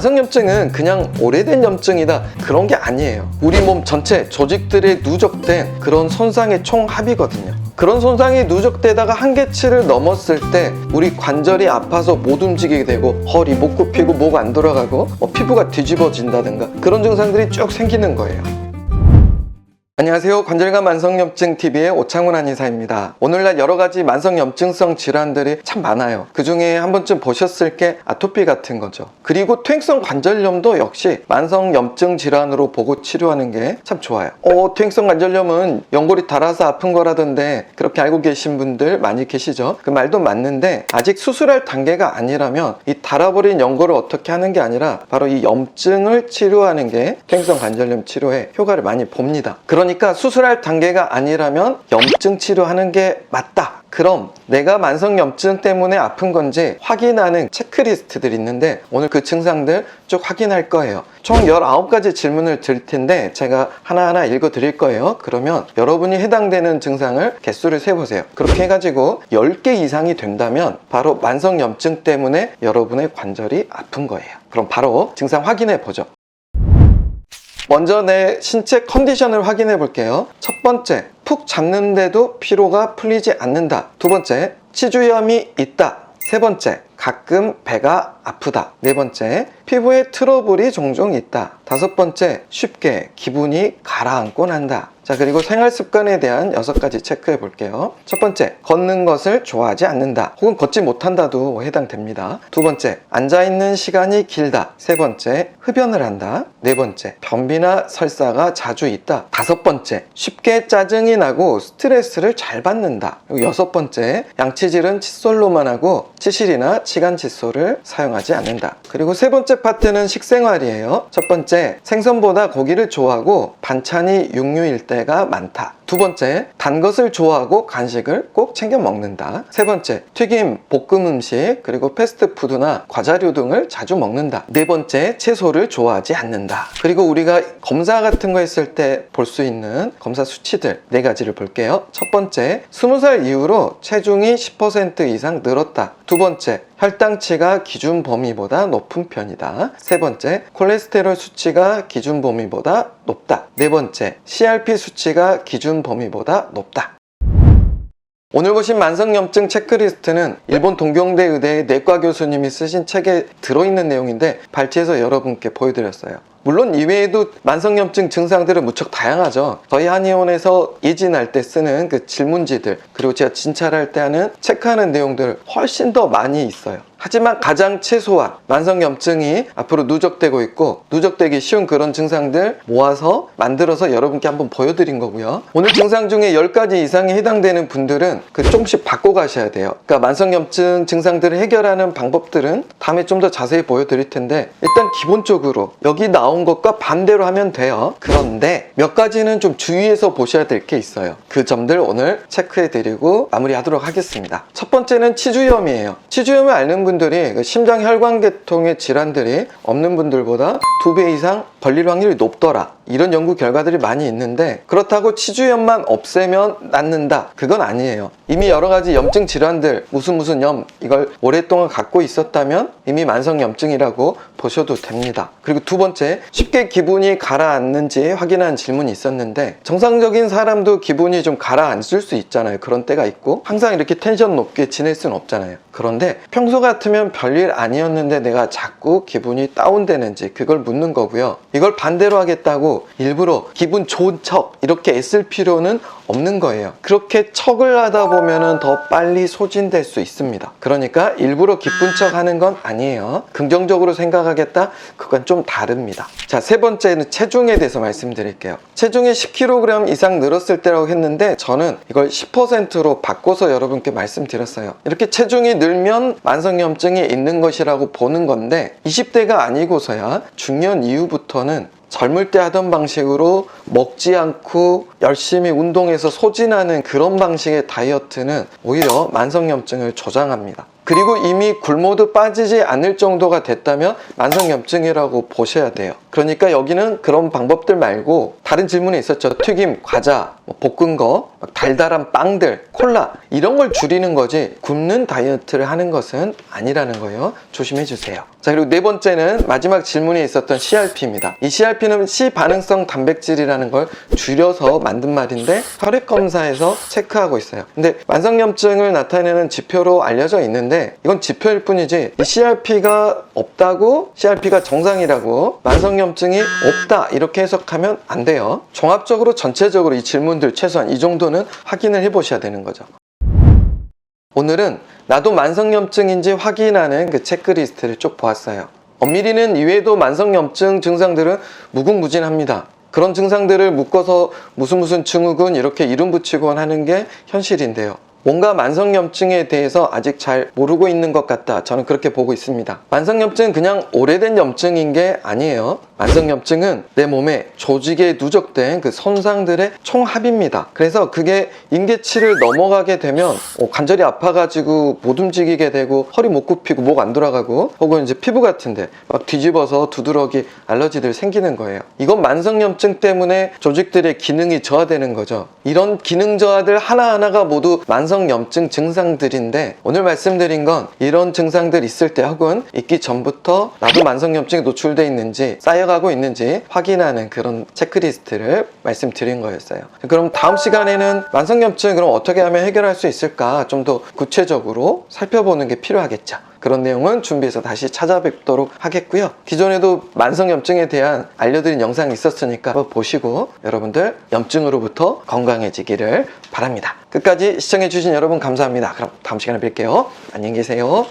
만성염증은 그냥 오래된 염증이다 그런 게 아니에요. 우리 몸 전체 조직들에 누적된 그런 손상의 총합이거든요. 그런 손상이 누적되다가 한계치를 넘었을 때 우리 관절이 아파서 못 움직이게 되고 허리 못 굽히고 목 안 돌아가고 뭐 피부가 뒤집어진다든가 그런 증상들이 쭉 생기는 거예요. 안녕하세요. 관절과 만성염증 TV의 오창훈 한의사입니다. 오늘날 여러 가지 만성염증성 질환들이 참 많아요. 그 중에 한 번쯤 보셨을 게 아토피 같은 거죠. 그리고 퇴행성 관절염도 역시 만성염증 질환으로 보고 치료하는 게 참 좋아요. 어, 퇴행성 관절염은 연골이 닳아서 아픈 거라던데 그렇게 알고 계신 분들 많이 계시죠? 그 말도 맞는데 아직 수술할 단계가 아니라면 이 닳아버린 연골을 어떻게 하는 게 아니라 바로 이 염증을 치료하는 게 퇴행성 관절염 치료에 효과를 많이 봅니다. 그 러니까 수술할 단계가 아니라면 염증 치료하는 게 맞다. 그럼 내가 만성염증 때문에 아픈 건지 확인하는 체크리스트들이 있는데 오늘 그 증상들 쭉 확인할 거예요. 총 19가지 질문을 드릴 텐데 제가 하나하나 읽어 드릴 거예요. 그러면 여러분이 해당되는 증상을 개수를 세보세요. 그렇게 해가지고 10개 이상이 된다면 바로 만성염증 때문에 여러분의 관절이 아픈 거예요. 그럼 바로 증상 확인해 보죠. 먼저 내 신체 컨디션을 확인해 볼게요. 첫 번째, 푹 잤는데도 피로가 풀리지 않는다. 두 번째, 치주염이 있다. 세 번째, 가끔 배가 아프다. 네 번째, 피부에 트러블이 종종 있다. 다섯 번째, 쉽게 기분이 가라앉곤 한다. 자, 그리고 생활 습관에 대한 여섯 가지 체크해 볼게요. 첫 번째, 걷는 것을 좋아하지 않는다. 혹은 걷지 못한다도 해당됩니다. 두 번째, 앉아있는 시간이 길다. 세 번째, 흡연을 한다. 네 번째, 변비나 설사가 자주 있다. 다섯 번째, 쉽게 짜증이 나고 스트레스를 잘 받는다. 여섯 번째, 양치질은 칫솔로만 하고 치실이나 치간 칫솔을 사용하지 않는다. 그리고 세 번째 파트는 식생활이에요. 첫 번째, 생선보다 고기를 좋아하고 반찬이 육류일 때가 많다. 두 번째, 단 것을 좋아하고 간식을 꼭 챙겨 먹는다. 세 번째, 튀김, 볶음 음식, 그리고 패스트푸드나 과자류 등을 자주 먹는다. 네 번째, 채소를 좋아하지 않는다. 그리고 우리가 검사 같은 거 했을 때 볼 수 있는 검사 수치들 네 가지를 볼게요. 첫 번째, 20살 이후로 체중이 10% 이상 늘었다. 두 번째, 혈당치가 기준 범위보다 높은 편이다. 세 번째, 콜레스테롤 수치가 기준 범위보다 높다. 네 번째, CRP 수치가 기준 범위보다 높다. 오늘 보신 만성염증 체크리스트는 일본 동경대 의대의 내과 교수님이 쓰신 책에 들어있는 내용인데 발췌해서 여러분께 보여드렸어요. 물론 이외에도 만성염증 증상들은 무척 다양하죠. 저희 한의원에서 예진할 때 쓰는 그 질문지들 그리고 제가 진찰할 때 하는 체크하는 내용들 훨씬 더 많이 있어요. 하지만 가장 최소한 만성염증이 앞으로 누적되고 있고 누적되기 쉬운 그런 증상들 모아서 만들어서 여러분께 한번 보여드린 거고요. 오늘 증상 중에 10가지 이상이 해당되는 분들은 그 조금씩 바꿔 가셔야 돼요. 그러니까 만성염증 증상들을 해결하는 방법들은 다음에 좀 더 자세히 보여드릴 텐데 일단 기본적으로 여기 나온 것과 반대로 하면 돼요. 그런데 몇 가지는 좀 주의해서 보셔야 될 게 있어요. 그 점들 오늘 체크해 드리고 마무리하도록 하겠습니다. 첫 번째는 치주염이에요. 치주염을 앓는 분 들이 그 심장 혈관 계통의 질환들이 없는 분들보다 두 배 이상 걸릴 확률이 높더라. 이런 연구 결과들이 많이 있는데 그렇다고 치주염만 없애면 낫는다. 그건 아니에요. 이미 여러 가지 염증 질환들, 무슨 무슨 염 이걸 오랫동안 갖고 있었다면 이미 만성염증이라고 보셔도 됩니다. 그리고 두 번째, 쉽게 기분이 가라앉는지 확인한 질문이 있었는데 정상적인 사람도 기분이 좀 가라앉을 수 있잖아요. 그런 때가 있고 항상 이렇게 텐션 높게 지낼 수는 없잖아요. 그런데 평소 같으면 별일 아니었는데 내가 자꾸 기분이 다운되는지 그걸 묻는 거고요. 이걸 반대로 하겠다고 일부러 기분 좋은 척 이렇게 애쓸 필요는 없는 거예요. 그렇게 척을 하다 보면은 더 빨리 소진될 수 있습니다. 그러니까 일부러 기쁜 척 하는 건 아니에요. 긍정적으로 생각하겠다? 그건 좀 다릅니다. 자, 세 번째는 체중에 대해서 말씀드릴게요. 체중이 10kg 이상 늘었을 때라고 했는데 저는 이걸 10%로 바꿔서 여러분께 말씀드렸어요. 이렇게 체중이 늘면 만성염증이 있는 것이라고 보는 건데 20대가 아니고서야 중년 이후부터는 젊을 때 하던 방식으로 먹지 않고 열심히 운동해서 소진하는 그런 방식의 다이어트는 오히려 만성염증을 조장합니다. 그리고 이미 굶어도 빠지지 않을 정도가 됐다면 만성염증이라고 보셔야 돼요. 그러니까 여기는 그런 방법들 말고 다른 질문이 있었죠. 튀김, 과자, 뭐 볶은 거, 막 달달한 빵들, 콜라 이런 걸 줄이는 거지 굶는 다이어트를 하는 것은 아니라는 거예요. 조심해 주세요. 자 그리고 네 번째는 마지막 질문에 있었던 CRP입니다. 이 CRP는 C 반응성 단백질이라는 걸 줄여서 만든 말인데 혈액 검사에서 체크하고 있어요. 근데 만성염증을 나타내는 지표로 알려져 있는데 이건 지표일 뿐이지 이 CRP가 없다고 CRP가 정상이라고 만성염증이 없다 이렇게 해석하면 안 돼요. 종합적으로 전체적으로 이 질문들 최소한 이 정도는 확인을 해보셔야 되는 거죠. 오늘은 나도 만성염증인지 확인하는 그 체크리스트를 쭉 보았어요. 엄밀히는 이외에도 만성염증 증상들은 무궁무진합니다. 그런 증상들을 묶어서 무슨 무슨 증후군 이렇게 이름 붙이곤 하는 게 현실인데요. 뭔가 만성염증에 대해서 아직 잘 모르고 있는 것 같다. 저는 그렇게 보고 있습니다. 만성염증은 그냥 오래된 염증인 게 아니에요. 만성염증은 내 몸에 조직에 누적된 그 손상들의 총합입니다. 그래서 그게 인계치를 넘어가게 되면 어, 관절이 아파가지고 못 움직이게 되고 허리 못 굽히고 목 안 돌아가고 혹은 이제 피부 같은데 막 뒤집어서 두드러기 알러지들 생기는 거예요. 이건 만성염증 때문에 조직들의 기능이 저하되는 거죠. 이런 기능 저하들 하나하나가 모두 만성염증 증상들인데 오늘 말씀드린 건 이런 증상들 있을 때 혹은 있기 전부터 나도 만성염증에 노출돼 있는지 쌓여 가고 있는지 확인하는 그런 체크리스트를 말씀드린 거였어요. 그럼 다음 시간에는 만성염증 그럼 어떻게 하면 해결할 수 있을까 좀 더 구체적으로 살펴보는 게 필요하겠죠. 그런 내용은 준비해서 다시 찾아뵙도록 하겠고요. 기존에도 만성염증에 대한 알려드린 영상이 있었으니까 보시고 여러분들 염증으로부터 건강해지기를 바랍니다. 끝까지 시청해주신 여러분 감사합니다. 그럼 다음 시간에 뵐게요. 안녕히 계세요.